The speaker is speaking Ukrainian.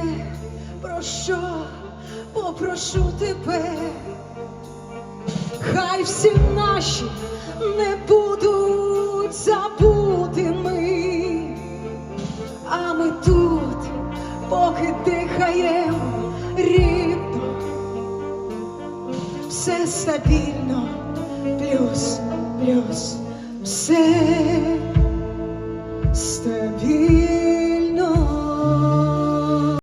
єдине, про що попрошу тебе, хай всі наші не будуть забутими, а ми тут, поки дихаємо рідно, все стабільно, плюс, плюс, все стабільно.